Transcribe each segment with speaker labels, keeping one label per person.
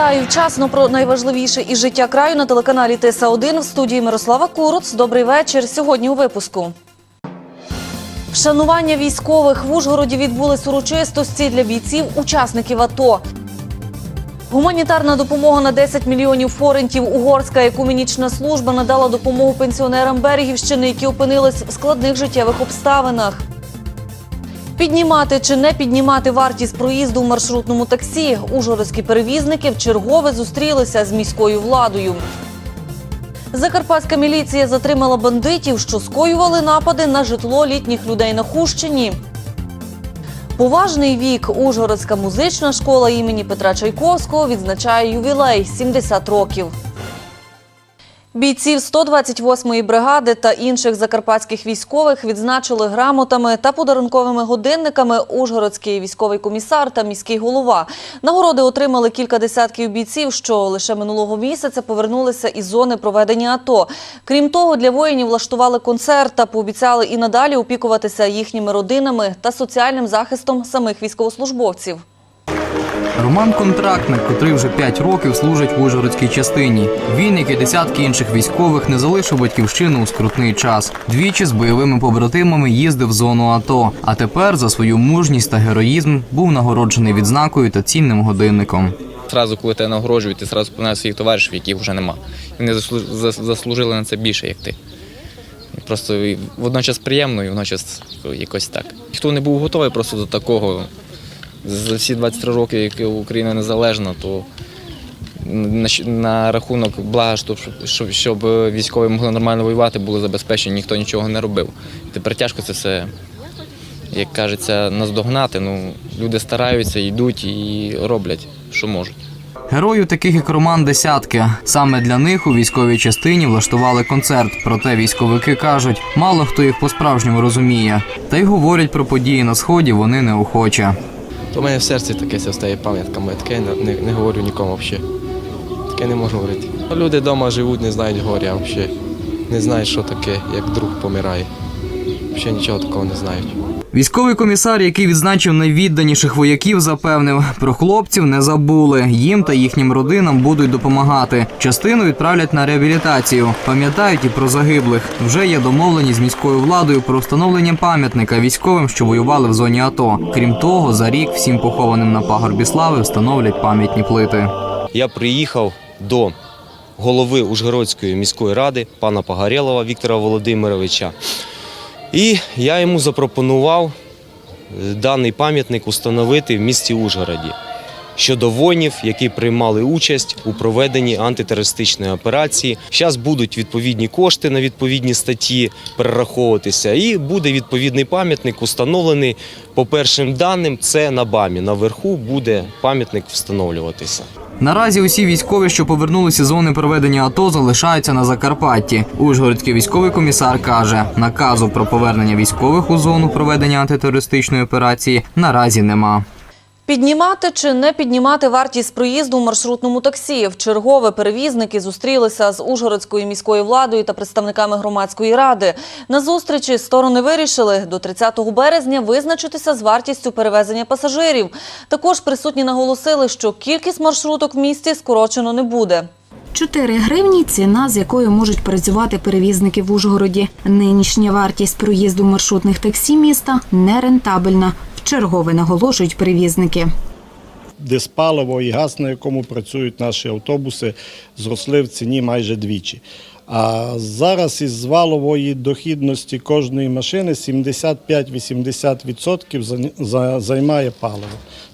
Speaker 1: Вітаю вчасно про найважливіше із життя краю на телеканалі ТСА 1 в студії Мирослава Куруц. Добрий вечір. Сьогодні у випуску. Вшанування військових в Ужгороді відбулись урочистості для бійців, учасників АТО. Гуманітарна допомога на 10 мільйонів форентів. Угорська екуменічна служба надала допомогу пенсіонерам Берегівщини, які опинились в складних життєвих обставинах. Піднімати чи не піднімати вартість проїзду в маршрутному таксі. Ужгородські перевізники вчергове зустрілися з міською владою. Закарпатська міліція затримала бандитів, що скоювали напади на житло літніх людей на Хущині. Поважний вік Ужгородська музична школа імені Петра Чайковського відзначає ювілей 70 років. Бійців 128-ї бригади та інших закарпатських військових відзначили грамотами та подарунковими годинниками Ужгородський військовий комісар та міський голова. Нагороди отримали кілька десятків бійців, що лише минулого місяця повернулися із зони проведення АТО. Крім того, для воїнів влаштували концерт та пообіцяли і надалі опікуватися їхніми родинами та соціальним захистом самих військовослужбовців.
Speaker 2: Роман контрактник, котрий вже 5 років служить в Ужгородській частині. Він, як і десятки інших військових, не залишив батьківщину у скрутний час. Двічі з бойовими побратимами їздив в зону АТО. А тепер за свою мужність та героїзм був нагороджений відзнакою та цінним годинником.
Speaker 3: Зразу, коли тебе нагороджують, ти зразу вспоминаєш своїх товаришів, яких вже нема. Вони заслужили на це більше, як ти. Просто водночас приємно і водночас якось так. Хто не був готовий просто до такого, за всі 23 роки, як Україна незалежна, то на, рахунок блага, щоб, щоб військові могли нормально воювати, були забезпечені, ніхто нічого не робив. Тепер тяжко це все, як кажеться, наздогнати. Ну, люди стараються, йдуть і роблять, що можуть.
Speaker 2: Героїв таких як Роман десятки. Саме для них у військовій частині влаштували концерт. Проте військовики кажуть, мало хто їх по-справжньому розуміє. Та й говорять про події на сході вони неохоче.
Speaker 4: У мене в серці таке стає стає моя, таке не, не говорю нікому взагалі. Таке не можу говорити. Люди вдома живуть, не знають горя взагалі. Не знають, що таке, як друг помирає. Взагалі нічого такого не знають.
Speaker 2: Військовий комісар, який відзначив найвідданіших вояків, запевнив, про хлопців не забули. Їм та їхнім родинам будуть допомагати. Частину відправлять на реабілітацію. Пам'ятають і про загиблих. Вже є домовлені з міською владою про встановлення пам'ятника військовим, що воювали в зоні АТО. Крім того, за рік всім похованим на пагорбі слави встановлять пам'ятні плити.
Speaker 5: я приїхав до голови Ужгородської міської ради пана Пагарєлова Віктора Володимировича. І я йому запропонував е, даний пам'ятник установити в місті Ужгороді щодо воїнів, які приймали участь у проведенні антитерористичної операції. Зараз будуть відповідні кошти на відповідні статті перераховуватися, і буде відповідний пам'ятник установлений. По першим даним, це на БАМі. Наверху буде пам'ятник встановлюватися.
Speaker 2: Наразі усі військові, що повернулися з зони проведення АТО, залишаються на Закарпатті. Ужгородський військовий комісар каже, наказу про повернення військових у зону проведення антитерористичної операції наразі нема.
Speaker 1: Піднімати чи не піднімати вартість проїзду в маршрутному таксі. Вчергове перевізники зустрілися з Ужгородською міською владою та представниками громадської ради. На зустрічі сторони вирішили до 30 березня визначитися з вартістю перевезення пасажирів. Також присутні наголосили, що кількість маршруток в місті скорочено не буде.
Speaker 6: 4 гривні ціна, з якою можуть працювати перевізники в Ужгороді. Нинішня вартість проїзду маршрутних таксі міста нерентабельна. Вчергове наголошують перевізники.
Speaker 7: диспаливо і газ, на якому працюють наші автобуси, зросли в ціні майже двічі. А зараз із валової дохідності кожної машини 75-80% за- за- займає паливо.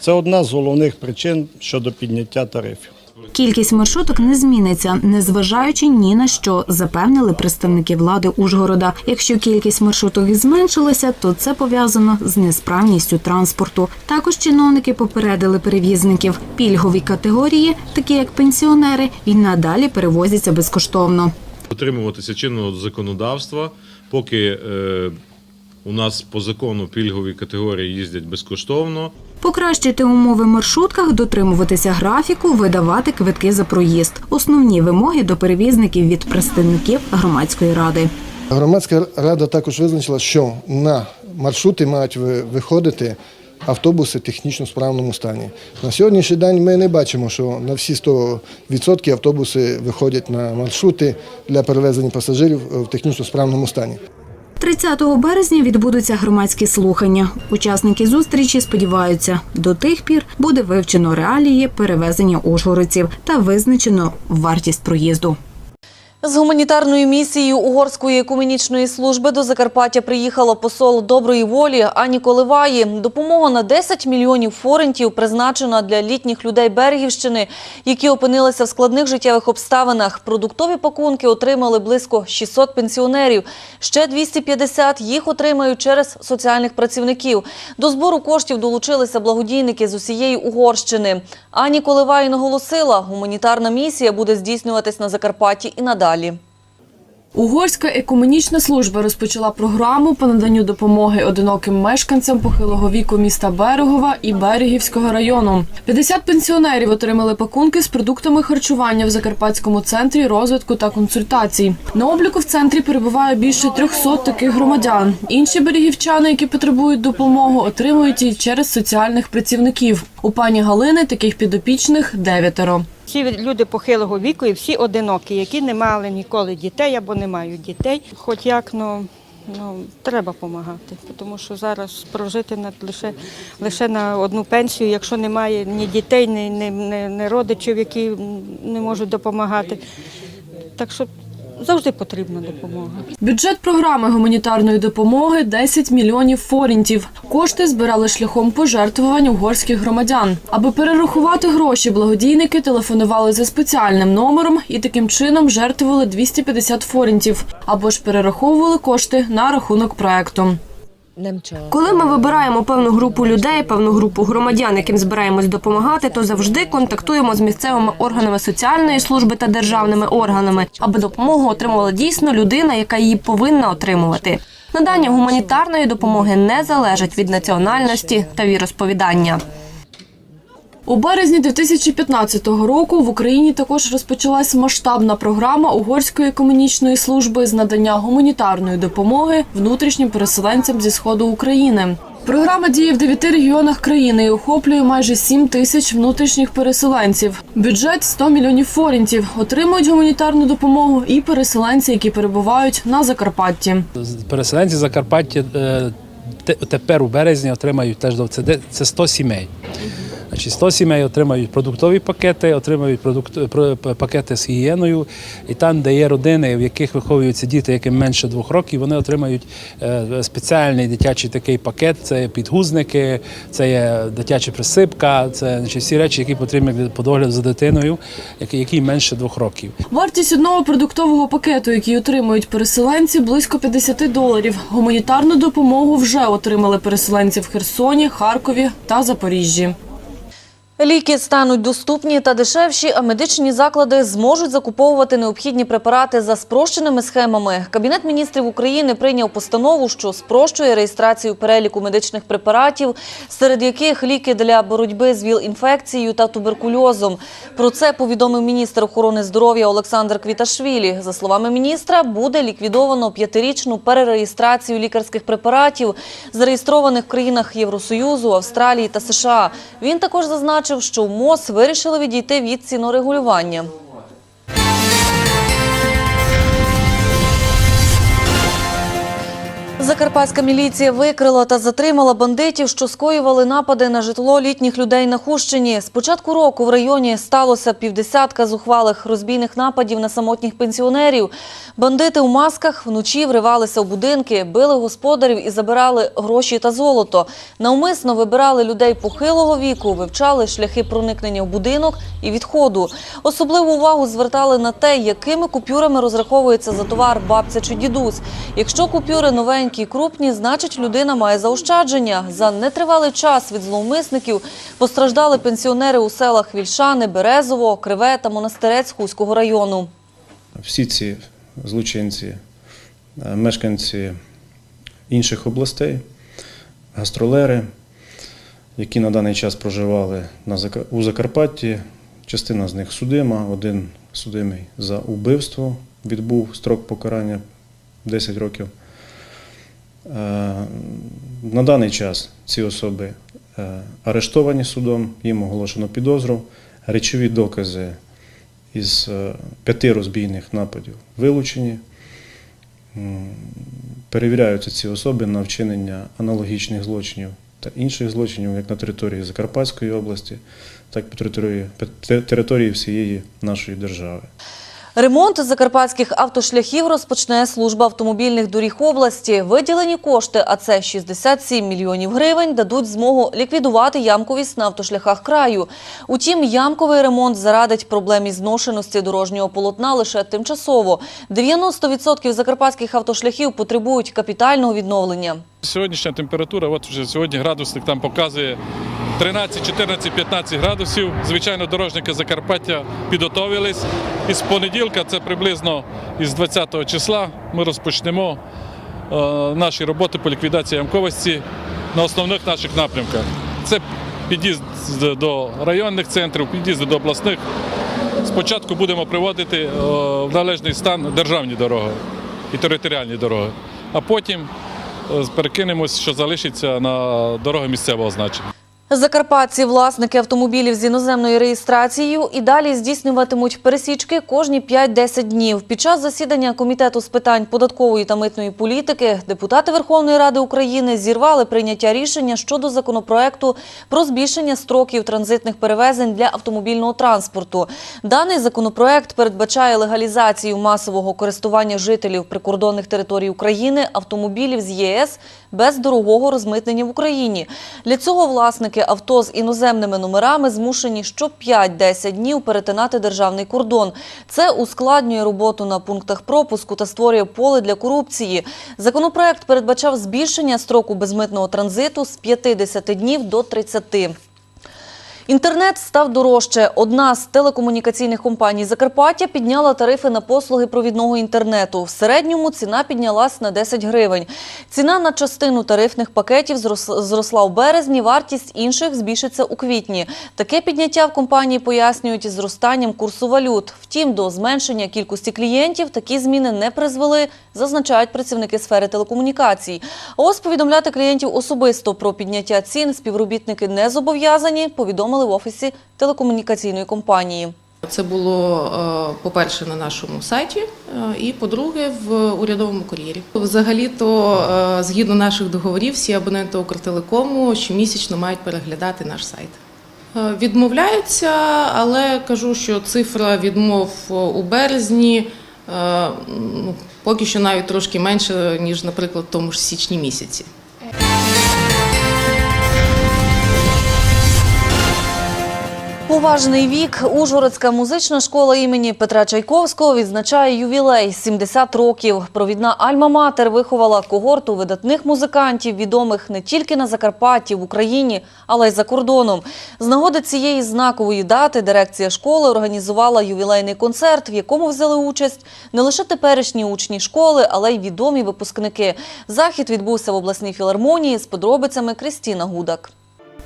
Speaker 7: Це одна з головних причин щодо підняття тарифів.
Speaker 6: Кількість маршруток не зміниться, незважаючи ні на що, запевнили представники влади Ужгорода. Якщо кількість маршруток зменшилася, то це пов'язано з несправністю транспорту. Також чиновники попередили перевізників. Пільгові категорії, такі як пенсіонери, і надалі перевозяться безкоштовно.
Speaker 8: дотримуватися чинного законодавства, поки е, у нас по закону пільгові категорії їздять безкоштовно.
Speaker 6: Покращити умови маршрутках, дотримуватися графіку, видавати квитки за проїзд. Основні вимоги до перевізників від представників громадської ради.
Speaker 9: Громадська рада також визначила, що на маршрути мають виходити автобуси в технічно справному стані. На сьогоднішній день ми не бачимо, що на всі 100% автобуси виходять на маршрути для перевезення пасажирів в технічно справному стані.
Speaker 6: 30 березня відбудуться громадські слухання. Учасники зустрічі сподіваються, до тих пір буде вивчено реалії перевезення ужгородців та визначено вартість проїзду.
Speaker 1: З гуманітарною місією Угорської екуменічної служби до Закарпаття приїхала посол доброї волі Ані Коливаї. Допомога на 10 мільйонів форентів призначена для літніх людей Берегівщини, які опинилися в складних життєвих обставинах. Продуктові пакунки отримали близько 600 пенсіонерів. Ще 250 їх отримають через соціальних працівників. До збору коштів долучилися благодійники з усієї Угорщини. Ані Коливаї наголосила, гуманітарна місія буде здійснюватись на Закарпатті і надалі.
Speaker 10: Угорська екуменічна служба розпочала програму по наданню допомоги одиноким мешканцям похилого віку міста Берегова і Берегівського району. 50 пенсіонерів отримали пакунки з продуктами харчування в Закарпатському центрі розвитку та консультацій. На обліку в центрі перебуває більше 300 таких громадян. Інші берегівчани, які потребують допомоги, отримують її через соціальних працівників. У пані Галини таких підопічних дев'ятеро.
Speaker 11: Всі люди похилого віку і всі одинокі, які не мали ніколи дітей або не мають дітей. Хоч як ну, ну треба допомагати, тому що зараз прожити на лише лише на одну пенсію, якщо немає ні дітей, ні, ні, ні, родичів, які не можуть допомагати. Так що завжди потрібна допомога.
Speaker 10: Бюджет програми гуманітарної допомоги 10 мільйонів форінтів. Кошти збирали шляхом пожертвувань угорських громадян. Аби перерахувати гроші, благодійники телефонували за спеціальним номером і таким чином жертвували 250 форінтів або ж перераховували кошти на рахунок проекту.
Speaker 12: Коли ми вибираємо певну групу людей, певну групу громадян, яким збираємось допомагати, то завжди контактуємо з місцевими органами соціальної служби та державними органами, аби допомогу отримувала дійсно людина, яка її повинна отримувати. Надання гуманітарної допомоги не залежить від національності та віросповідання.
Speaker 10: У березні 2015 року в Україні також розпочалась масштабна програма угорської комунічної служби з надання гуманітарної допомоги внутрішнім переселенцям зі сходу України. Програма діє в дев'яти регіонах країни і охоплює майже 7 тисяч внутрішніх переселенців. Бюджет 100 мільйонів форінтів. Отримують гуманітарну допомогу і переселенці, які перебувають на Закарпатті.
Speaker 13: Переселенці Закарпаття е, тепер у березні отримають теж до- це 100 сімей. Значить, 100 сімей отримають продуктові пакети, отримають продукт, про- пакети з гігієною. І там, де є родини, в яких виховуються діти, яким менше двох років, вони отримають е, спеціальний дитячий такий пакет. Це підгузники, це є дитяча присипка, це значить, всі речі, які потрібні для- догляду за дитиною, який менше двох років.
Speaker 10: Вартість одного продуктового пакету, який отримують переселенці, близько 50 доларів. Гуманітарну допомогу вже отримали переселенці в Херсоні, Харкові та Запоріжжі.
Speaker 1: Ліки стануть доступні та дешевші, а медичні заклади зможуть закуповувати необхідні препарати за спрощеними схемами. Кабінет міністрів України прийняв постанову, що спрощує реєстрацію переліку медичних препаратів, серед яких ліки для боротьби з ВІЛ-інфекцією та туберкульозом. Про це повідомив міністр охорони здоров'я Олександр Квіташвілі. За словами міністра, буде ліквідовано п'ятирічну перереєстрацію лікарських препаратів, зареєстрованих в країнах Євросоюзу, Австралії та США. Він також зазначив, що в МОЗ вирішили відійти від цінорегулювання. Закарпатська міліція викрила та затримала бандитів, що скоювали напади на житло літніх людей на Хущині. З початку року в районі сталося півдесятка зухвалих розбійних нападів на самотніх пенсіонерів. Бандити у масках вночі вривалися у будинки, били господарів і забирали гроші та золото. Навмисно вибирали людей похилого віку, вивчали шляхи проникнення в будинок і відходу. Особливу увагу звертали на те, якими купюрами розраховується за товар бабця чи дідусь. Якщо купюри новенькі і крупні, значить людина має заощадження. За нетривалий час від зловмисників постраждали пенсіонери у селах Вільшани, Березово, Криве та Монастирець Хуського району.
Speaker 14: Всі ці злочинці, е, мешканці інших областей, гастролери, які на даний час проживали у Закарпатті. Частина з них судима, один судимий за убивство, відбув строк покарання 10 років. Е, На даний час ці особи е, арештовані судом, їм оголошено підозру. Речові докази із е, п'яти розбійних нападів вилучені. Перевіряються ці особи на вчинення аналогічних злочинів та інших злочинів як на території Закарпатської області, так і по території, території всієї нашої держави.
Speaker 1: Ремонт закарпатських автошляхів розпочне служба автомобільних доріг області. Виділені кошти, а це 67 мільйонів гривень, дадуть змогу ліквідувати ямковість на автошляхах краю. Утім, ямковий ремонт зарадить проблемі зношеності дорожнього полотна лише тимчасово. 90% закарпатських автошляхів потребують капітального відновлення.
Speaker 15: Сьогоднішня температура, от вже сьогодні градусник там показує 13, 14, 15 градусів. Звичайно, дорожники Закарпаття підготовились. І з понеділка, це приблизно із 20 числа, ми розпочнемо е, наші роботи по ліквідації ямковості на основних наших напрямках. Це під'їзд до районних центрів, під'їзд до обласних. Спочатку будемо приводити е, в належний стан державні дороги і територіальні дороги, а потім е, перекинемось, що залишиться на дороги місцевого значення.
Speaker 1: Закарпатці, власники автомобілів з іноземною реєстрацією, і далі здійснюватимуть пересічки кожні 5-10 днів. Під час засідання Комітету з питань податкової та митної політики депутати Верховної Ради України зірвали прийняття рішення щодо законопроекту про збільшення строків транзитних перевезень для автомобільного транспорту. Даний законопроект передбачає легалізацію масового користування жителів прикордонних територій України автомобілів з ЄС без дорогого розмитнення в Україні. Для цього власники авто з іноземними номерами змушені що 5-10 днів перетинати державний кордон. Це ускладнює роботу на пунктах пропуску та створює поле для корупції. Законопроект передбачав збільшення строку безмитного транзиту з 50 днів до 30. Інтернет став дорожче. Одна з телекомунікаційних компаній Закарпаття підняла тарифи на послуги провідного інтернету. В середньому ціна піднялась на 10 гривень. Ціна на частину тарифних пакетів зрос- зросла у березні, вартість інших збільшиться у квітні. Таке підняття в компанії пояснюють зростанням курсу валют. Втім, до зменшення кількості клієнтів такі зміни не призвели, зазначають працівники сфери телекомунікацій. Ось повідомляти клієнтів особисто про підняття цін співробітники не зобов'язані, повідомили в офісі телекомунікаційної компанії.
Speaker 16: Це було, е, по-перше, на нашому сайті, е, і по-друге, в урядовому кур'єрі. Взагалі-то, е, згідно наших договорів, всі абоненти Укртелекому щомісячно мають переглядати наш сайт. Відмовляються, але кажу, що цифра відмов у березні ну, поки що навіть трошки менше, ніж, наприклад, в тому ж січні місяці.
Speaker 1: Поважний вік Ужгородська музична школа імені Петра Чайковського відзначає ювілей 70 років. Провідна Альма-Матер виховала когорту видатних музикантів, відомих не тільки на Закарпатті, в Україні, але й за кордоном. З нагоди цієї знакової дати дирекція школи організувала ювілейний концерт, в якому взяли участь не лише теперішні учні школи, але й відомі випускники. Захід відбувся в обласній філармонії з подробицями Крістіна Гудак.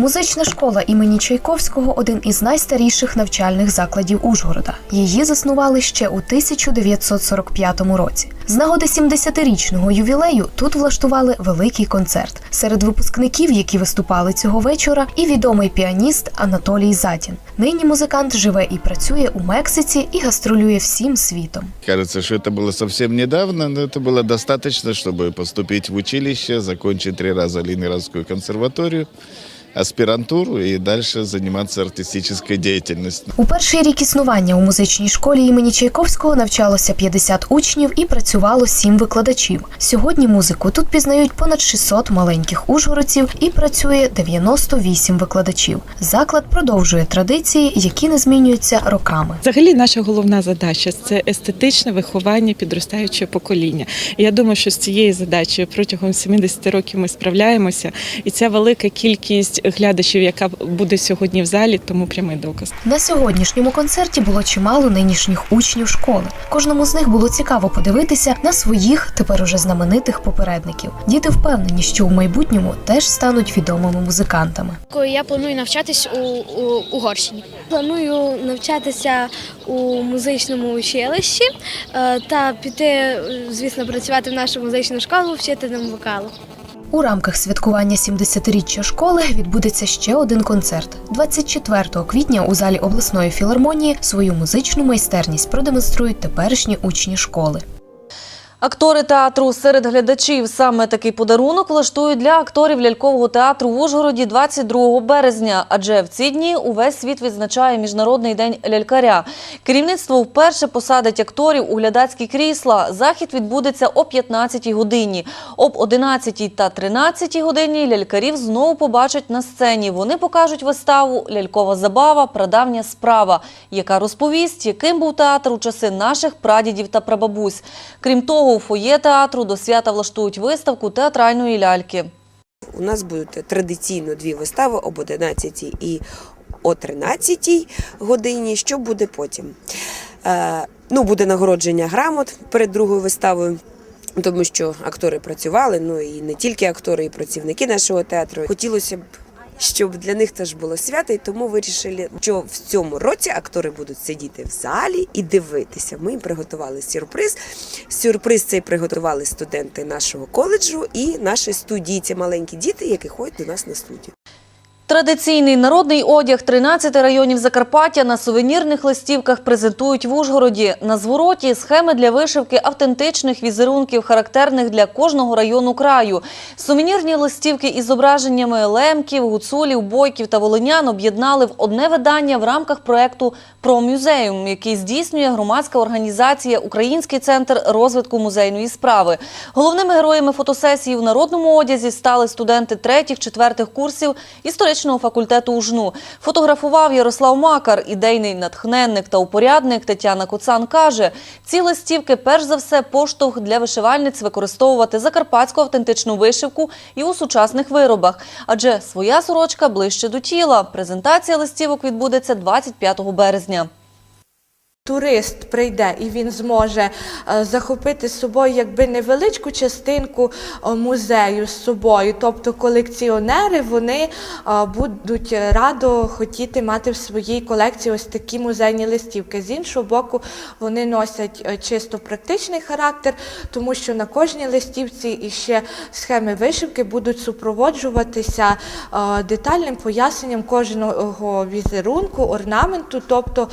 Speaker 17: Музична школа імені Чайковського один із найстаріших навчальних закладів Ужгорода. Її заснували ще у 1945 році. З нагоди 70-річного ювілею тут влаштували великий концерт. Серед випускників, які виступали цього вечора, і відомий піаніст Анатолій Затін. Нині музикант живе і працює у Мексиці і гастролює всім світом.
Speaker 18: Кажется, что это было совсем недавно, но это было достаточно, чтобы поступить в училище, закончить три раза Ленинградскую консерваторию, аспирантуру и дальше заниматься артистической деятельностью.
Speaker 17: У перший рік існування у музичній школі імені Чайковського навчалося 50 учнів і працювало 7 викладачів. Сьогодні музику тут пізнають понад 600 маленьких ужгородців і працює 98 викладачів. Заклад продовжує традиції, які не змінюються роками.
Speaker 19: Взагалі, наша головна задача це естетичне виховання підростаючого покоління. І я думаю, що з цією задачею протягом 70 років ми справляємося, і ця велика кількість глядачів, яка буде сьогодні в залі, тому прямий доказ.
Speaker 17: На сьогоднішньому концерті було чимало нинішніх учнів школи. Кожному з них було цікаво подивитися на своїх тепер уже знаменитих попередників. Діти впевнені, що у майбутньому теж стануть відомими музикантами.
Speaker 20: Я планую навчатись у, у Угорщині. Планую навчатися у музичному училищі е, та піти, звісно, працювати в нашу музичну школу, вчити нам вокалу.
Speaker 17: У рамках святкування 70-річчя школи відбудеться ще один концерт. 24 квітня у залі обласної філармонії свою музичну майстерність продемонструють теперішні учні школи.
Speaker 1: Актори театру серед глядачів саме такий подарунок влаштують для акторів лялькового театру в Ужгороді 22 березня. Адже в ці дні увесь світ відзначає міжнародний день лялькаря. Керівництво вперше посадить акторів у глядацькі крісла. Захід відбудеться о 15-й годині. Об 11 та 13 годині лялькарів знову побачать на сцені. Вони покажуть виставу Лялькова забава Прадавня справа, яка розповість, яким був театр у часи наших прадідів та прабабусь. Крім того, у фоє театру до свята влаштують виставку театральної ляльки.
Speaker 21: У нас будуть традиційно дві вистави об 11 і о 13 годині. Що буде потім? Е, ну, буде нагородження грамот перед другою виставою. Тому що актори працювали, ну і не тільки актори, і працівники нашого театру. Хотілося б, щоб для них теж було свято, і тому вирішили, що в цьому році актори будуть сидіти в залі і дивитися. Ми їм приготували сюрприз. Сюрприз цей приготували студенти нашого коледжу і наші студії. Це маленькі діти, які ходять до нас на студію.
Speaker 1: Традиційний народний одяг 13 районів Закарпаття на сувенірних листівках презентують в Ужгороді. На звороті схеми для вишивки автентичних візерунків, характерних для кожного району краю. Сувенірні листівки із зображеннями лемків, гуцулів, бойків та волинян об'єднали в одне видання в рамках проекту «Про музеум», який здійснює громадська організація Український центр розвитку музейної справи. Головними героями фотосесії в народному одязі стали студенти третіх-четвертих курсів історичного факультету УЖНУ. Фотографував Ярослав Макар, ідейний натхненник та упорядник Тетяна Куцан каже, ці листівки перш за все поштовх для вишивальниць використовувати закарпатську автентичну вишивку і у сучасних виробах. Адже своя сорочка ближче до тіла. Презентація листівок відбудеться 25 березня.
Speaker 22: Турист прийде і він зможе е, захопити з собою якби невеличку частинку е, музею з собою. Тобто колекціонери вони е, будуть радо хотіти мати в своїй колекції ось такі музейні листівки. З іншого боку, вони носять чисто практичний характер, тому що на кожній листівці і ще схеми вишивки будуть супроводжуватися детальним поясненням кожного візерунку, орнаменту, тобто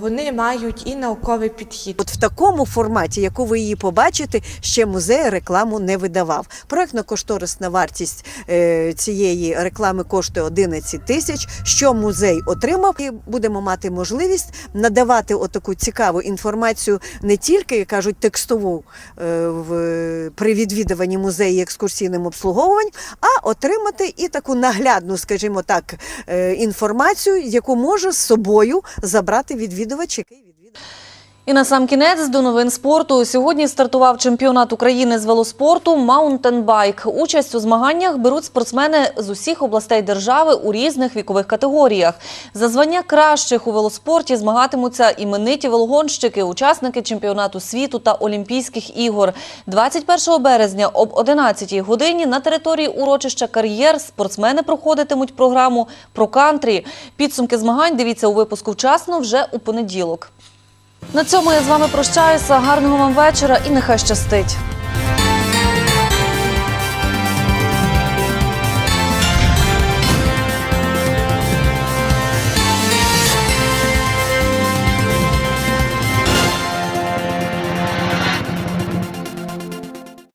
Speaker 22: вони мають і науковий підхід.
Speaker 23: От в такому форматі, яку ви її побачите, ще музей рекламу не видавав. Проектно-кошторисна вартість е, цієї реклами коштує 11 тисяч. Що музей отримав, і будемо мати можливість надавати отаку цікаву інформацію не тільки кажуть текстову е, в при відвідуванні музею екскурсійним обслуговуванням, а отримати і таку наглядну, скажімо так, е, інформацію, яку може з собою забрати відвідувач, який
Speaker 1: І на сам кінець до новин спорту. Сьогодні стартував чемпіонат України з велоспорту «Маунтенбайк». Участь у змаганнях беруть спортсмени з усіх областей держави у різних вікових категоріях. За звання кращих у велоспорті змагатимуться імениті велогонщики, учасники чемпіонату світу та Олімпійських ігор. 21 березня об 11 годині на території урочища «Кар'єр» спортсмени проходитимуть програму «Про кантрі». Підсумки змагань дивіться у випуску вчасно вже у понеділок. На цьому я з вами прощаюся. Гарного вам вечора і нехай щастить.